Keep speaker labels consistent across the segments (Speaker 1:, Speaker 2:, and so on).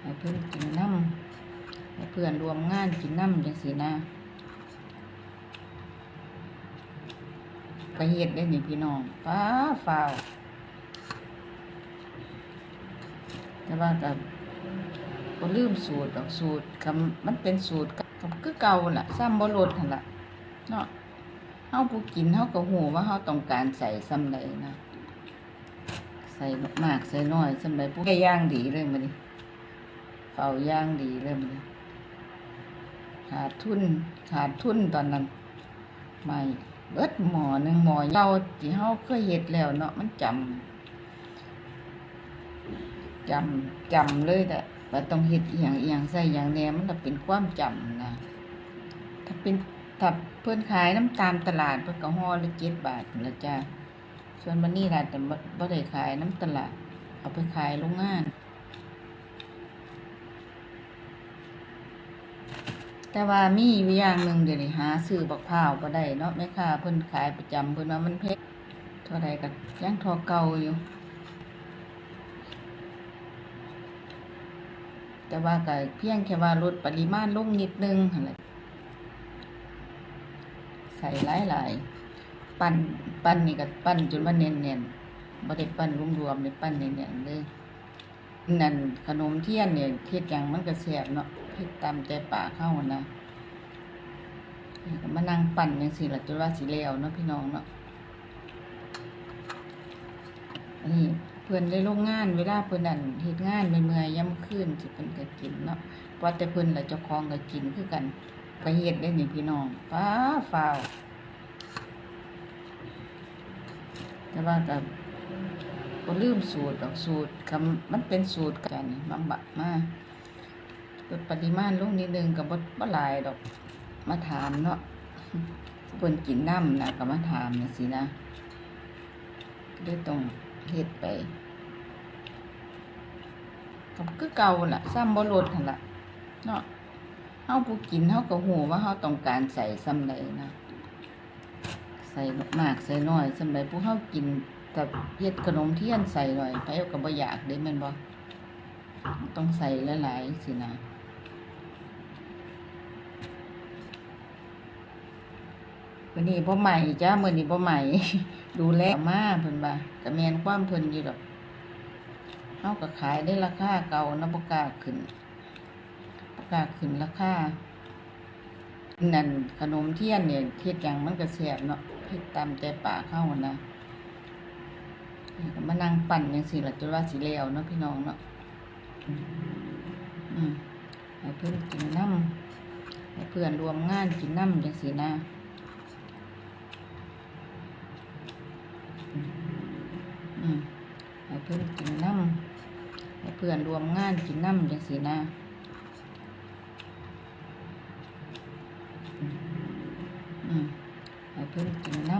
Speaker 1: ให้เพื่อนกินน้ำให้เพื่อนรวมงานกินน้ำจังสีนะก็เฮ็ดได้หนี่พี่น้องฟ้าฟ้าวแต่ว่ากับก็ลืมสูตรดอกสูตรคำมันเป็นสูตรกับคือเก่าล่ะซ้ำบ่ลดหั่นล่ะเนาะเฮาผู้กินเฮาก็ฮู้ว่าเฮาต้องการใส่ซ้ำใดนะ ใส่มากใส่น้อยสำหรับพวกแกย่างดีเลยมันนี่เป่าย่างดีเลยมันนี่ขาดทุนขาดทุนตอนนั้นไม่เบิดหมอหนึ่งหมอเก่าที่เฮาเคยเฮ็ดแล้วเนาะมันจำจำจำเลยแต่ว่าต้องเฮ็ดอย่างอย่างใส่อย่างแนมันก็เป็นความจำนะถ้าเป็นถ้าเพิ่อนขายน้ำตาลตลาดเพิ่นก็ห่อละเจ็ดบาทละจ้า ส่วนมันนี่ล่ะแต่บ่บ่ได้ขายน้ำตลาดเอาไปขายโรงงาน แต่ว่ามีอยู่อย่างหนึ่งเดี๋ยวนี้หาซื้อบักพร้าวบ่ได้เนาะแม่ค้าเพิ่นขายประจำเพิ่นว่ามันแพงเท่าใดก็ยังทอเก่าอยู่ แต่ว่าก็เพียงแค่ว่าลดปริมาณลงนิดนึงหั่นแหละใส่หลายๆ ปั้นปั้นนี่ก็ปั้นจนว่าเน่นๆบ่ได้ปั้นรวมๆเลยปั้นเน่นๆเลยนั่นขนมเทียนเนี่ยเฮ็ดหยังมันก็แซ่บเนาะเฮ็ดตามใจป่ากเฮานะมานั่งปั้นจังซี่ล่ะจนว่าสิแล้วเนาะพี่น้องเนาะอันนี้เพิ่อนได้ลงงานเวลาเพิ่นนั่นเฮ็ดงานเมื่อยๆยามคืนสิเพิ่อนก็กินเนาะเพราะแต่เพิ่อนล่ะเจ้าของก็กินคือกันก็เฮ็ดได้หนี่พี่น้องฟ้าฟ้าว แต่ว่ากับก็ลืมสูตรดอกสูตรคำมันเป็นสูตรกันบำบัดมาลดปริมาณลงนิดนึงกับบบ่หลายดอก มาถามเนาะเพิ่นกินน้ำนะก็มาถามนะสินะได้ต้องเฮ็ดไปก็คือเก่าล่ะซ้ำบ่ลดหั่นล่ะเนาะเฮาผู้กินเฮาก็ฮู้ว่าเฮาต้องการใส่ซ้ำใดนะ ใส่หมากใส่น้อยสำหรับพวกเฮากินกับเฮ็ดขนมเทียนใส่หน่อยไปเอาก็บ่อยากเด้ม่นบ่ต้องใส่หลายๆสินะวันนี้บ่ใหม่จ้ามื้อนี้บ่ใหม่ดูแลมาเพิ่นว่าก็แมนความเพิ่นอยู่ดอกเฮาก็ขายได้ราคาเก่านะบ่กล้าขึ้นบ่กล้าขึ้นราคานั่นขนมเทียนเนี่ยเฮ็ดหยังมันก็แซ่บเนาะ เฮ็ดตามใจปากเฮานะมานั่งปั่นจังซี่ล่ะจนว่าสิแล้วเนาะพี่น้องเนาะอืมให้เพิ่นกินน้ำให้เพื่อนรวมงานกินน้ำจังซี่นะอืมให้เพิ่นกินน้ำให้เพื่อนรวมงานกินน้ำจังซี่นะ อืมให้เพื่อนกินน้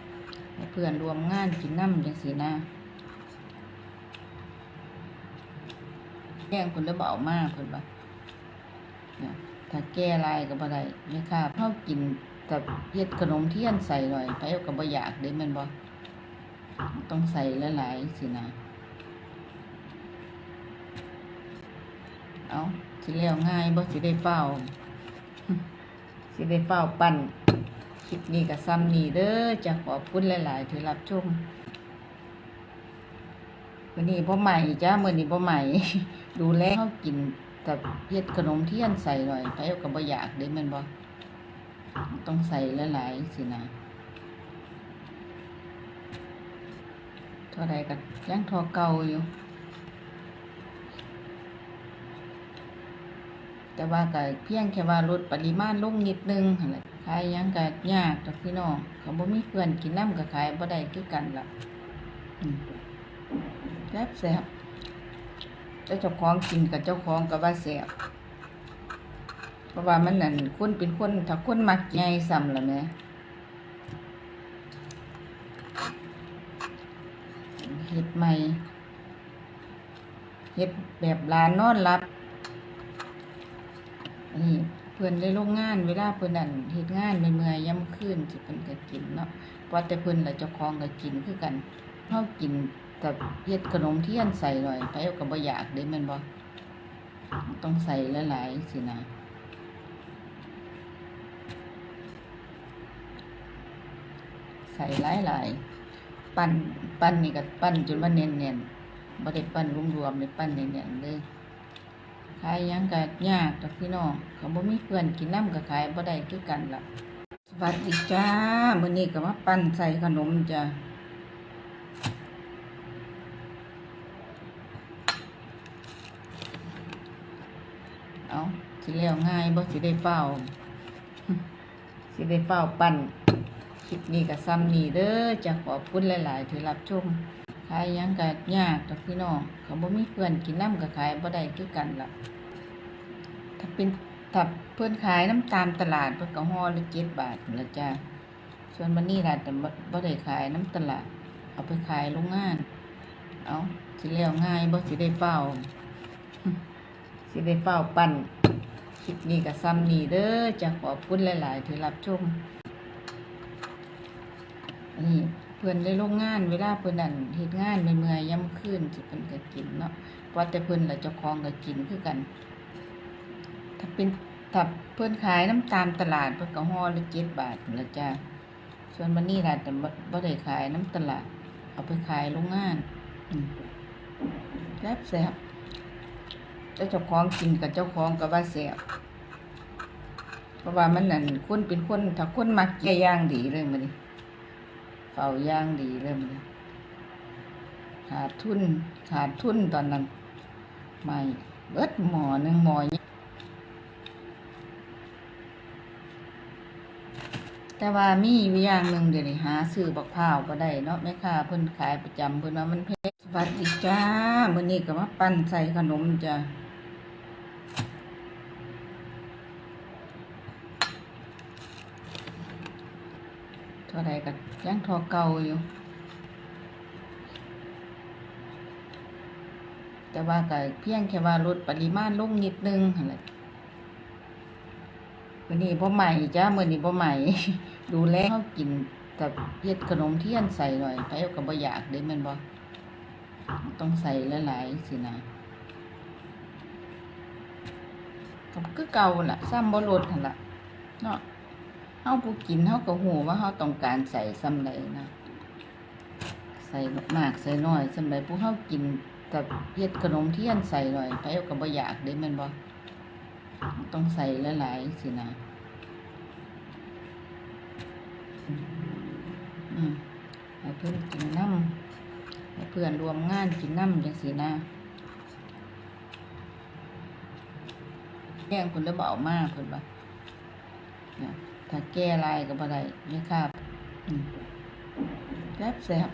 Speaker 1: ำให้ เพื่อนรวมงานกินน้ำจังสีนะแย่งคนได้เบามากคนบ่เนี่ยถ้าแก้ลายก็บ่ได้ไม่ค่าเท่ากินแต่เฮ็ดขนมเทียนใส่หน่อยไปก็บ่อยากเด้ม่นบ่ต้องใส่หลายๆสินะเอาสิแล้วง่ายบ่สิได้เฝ้าสิได้เฝ้าปั่น ลิปนี้กับซ้ำนี่เด้อจะขอบคุณหลาย ๆ ที่รับชมวันนี้พ่อใหม่จ้ามื่อนี้พ่อใหม่ ดูแลเขากินกับเฮ็ดขนมเทียนใส่หน่อยไปเอากับบ่อยากเด้ม่นบ่ต้องใส่หลาย ๆ สินะเท่าไรก็ยังทอเก่าอยู่ แต่ว่าก็เพียงแค่ว่าลดปริมาณลงนิดนึงหั่นแหละ ขายยังก็ยากดอกพี่น้องเขาบ่มีเพื่อนกินน้ำก็ขายบ่ได้คือกันล่ะแซ่บแซ่บเจ้าเจ้าของกินกับเจ้าของก็ว่าแซ่บเพราะว่ามันนั่นคนเป็นคนถ้าคนมักใหญ่ซ้ำละแหม่เฮ็ดใหม่เฮ็ดแบบร้านนอนหลับ นี่เพิ่อนได้ลงงานเวลาเพิ่นนั่นเฮ็ดงานเมื่อยย่ำคืนสิเพิ่อนก็กินเนาะเพราะแต่เพิ่อนล่ะเจ้าของก็กินคือกันเฮากินแต่เฮ็ดขนมเทียนใส่หน่อยไปเอาก็บ่อยากเด้ม่นบ่ต้องใส่หลายๆสินะใส่หลายๆปั้นปั้นนี่ก็ปั้นจนว่าแน่นๆบ่ได้ปั้นรวมๆเลยปั้นแน่นๆเลย ขายยังก็ยากดอกพี่น้องเขาบ่มีเพื่อนกินน้ำก็ขายบ่ได้คือกันล่ะ สวัสดีจ้ามื้อนี้ก็มาปั้นใส่ขนมจ้าเอาสิเลี้ยวง่ายบ่สิได้เฝ้าสิได้เฝ้าปั้นคลิปนี้ก็ซ้ำนี่เด้อจะขอบคุณหลาย ๆ ที่รับชมขายยังก็ยากดอกพี่น้องเขาบ่มีเพื่อนกินน้ำก็ขายบ่ได้คือกันล่ะ ถ้าเป็นถ้าเพิ่อนขายน้ำตามตลาดเพิ่นก็ห่อละ7บาทละจ้าส่วนวันนี้ล่ะแต่บ่ได้ขายน้ำตลาด เอาไปขายโรงงาน เอาสิเลี้ยวง่ายบ่สิได้เฝ้าสิได้เฝ้าปั้นคลิปนี้ก็ซ้ำนี่เด้อจะขอบคุณหลาย ๆ ที่รับชมนนี้เพื่อนได้ลงงานเวลาเพื่อนนั่นเฮ็ดงานเมื่อยๆย่ำคืนสิเพิ่นก็กินเนาะว่าแต่เพิ่อนละเจ้าของก็กินคือกัน เป็นถ้าเพิ่อนขายน้ำตามตลาดเพิ่นก็ห่อละ7บาทละจ้าส่วนวันนี้ล่ะแต่บ่ได้ขายน้ำตลาด เอาไปขายโรงงานแซ่บแซ่บเจ้าเจ้าของกินกับเจ้าของก็ว่าแซ่บเพราะว่ามันนั่นคนเป็นคนถ้าคนมักแก่ย่างดีเลยมันนี่เฝ้าย่างดีเลยมันนี่ขาดทุนขาดทุนตอนนั้นไม่เบิดหมอหนึ่งหมอนี้ แต่ว่ามีอยู่อย่างหนึ่งเดี๋ยวนี้หาซื้อบักพร้าวก็ได้เนาะแม่ค้าเพิ่นขายประจำเพิ่นว่ามันแพงสวัสดีจ้ามื้อนี้ก็มาปั้นใส่ขนมจ้าเท่าไรก็ยังทอเก่าอยู่ แต่ว่าก็เพียงแค่ว่าลดปริมาณลงนิดนึงหั่นแหละ มื้อนี้บ่ใหม่จ้ามื้อนี้บ่ใหม่ ดูแลเฮากินแต่เฮ็ดขนมเทียนใส่หน่อยไปเอาก็บ่อยากเด้ม่นบ่ต้องใส่หลายๆสินะก็คือเก่าล่ะซ้ำบ่ลดหั่นล่ะเนาะเฮาผู้กินเฮาก็ฮู้ว่าเฮาต้องการใส่ส่ำใดนะใส่มากใส่น้อยส่ำใดผู้เฮากินแต่เฮ็ดขนมเทียนใส่หน่อยไปเอาก็บ่อยากเด้ม่นบ่ ต้องใส่หลายๆสินะอืมเพิ่อนกินน้ำเพื่อนรวมงานกินน้ำจังซี่นะแย่งเพิ่นแล้วบ่เอามาเพิ่นว่ถ้าแก้ลายก็บ่ได้ไม่คาบแซ่บแซ่บ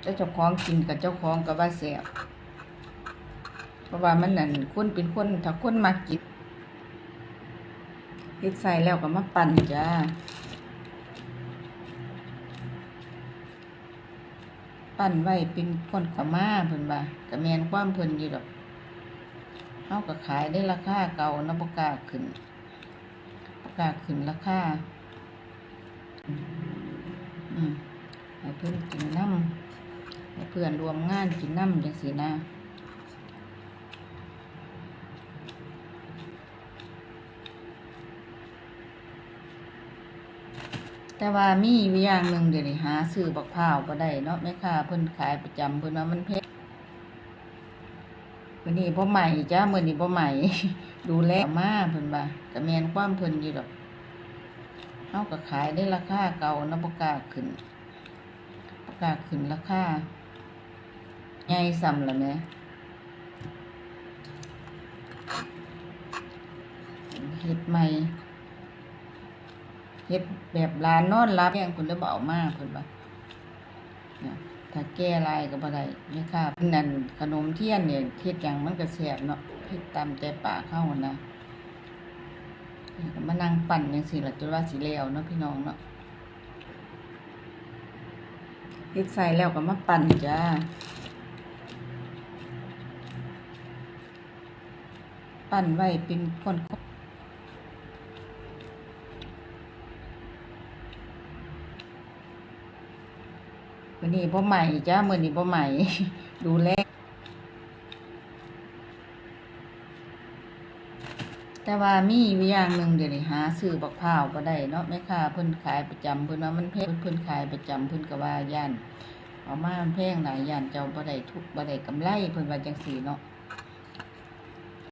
Speaker 1: เจ้าเจ้าของกินกับเจ้าของก็ว่าแซ่บ ราะว่ามันนั่นคนเป็นคนถ้าคนมักกินเฮ็ดใส่แล้วก็มาปั่นจ้าปั่นไว้เป็นคนขม่าเพิ่นว่าก็แมนความเพิ่นอยู่ดอกเฮาก็ขายได้ราคาเก่านะบ่กล้าขึ้นกล้าขึ้นราคาอืมให้เพื่อนกินน้ำให้เพื่อนรวมงานกินน้ำจังสีนะ แต่ว่ามีอยู่อย่างหนึ่งเดี๋ยวนี้หาซื้อบักพร้าวก็ได้เนาะแม่ค้าเพิ่นขายประจำเพิ่นว่ามันแพงมื้อนี้บ่ใหม่จ้ามื้อนี้บ่ใหม่ ดูแลมาเพิ่นว่าก็แม่นความเพิ่นอยู่ดอกเฮาก็ขายได้ราคาเก่านะบ่กล้าขึ้นบ่กล้าขึ้นราคาใหญ่ซ้ำละแหม่เฮ็ดใหม่ เฮ็ดแบบร้านนอนรับแย่งเพิ่นเลยบ่เอามาเพิ่นว่าถ้าแก้ลายก็บ่ได้แม่ค้าเพิ่นนั่นขนมเทียนเนี่ยเฮ็ดหยังมันก็แซ่บเนาะเฮ็ดตามใจปากเฮานะมานั่งปั่นยังสิละจนว่าสิแล้วเนาะพี่น้องเนาะเฮ็ดใส่แล้วก็มาปั่นจ้าปั่นไว้เป็นคนวั นนี้บ่ใหม่จ้ามือนี้บ่ใหม่ ดูแลแต่ว่ามีอยู่อย่างหนึ่งเดี๋ยวนี้หาซื้อบักพร้าวก็ได้เนาะแม่ค้าเพิ่นขายประจำเพิ่นว่ามันแพงเพิ่นขายประจำเพิ่นก็ว่าย่านเอามามันแพงหลายย่านเจ้าบ่ได้ทุกบ่ได้กำไรเพิ่นว่าจังซี่เนาะ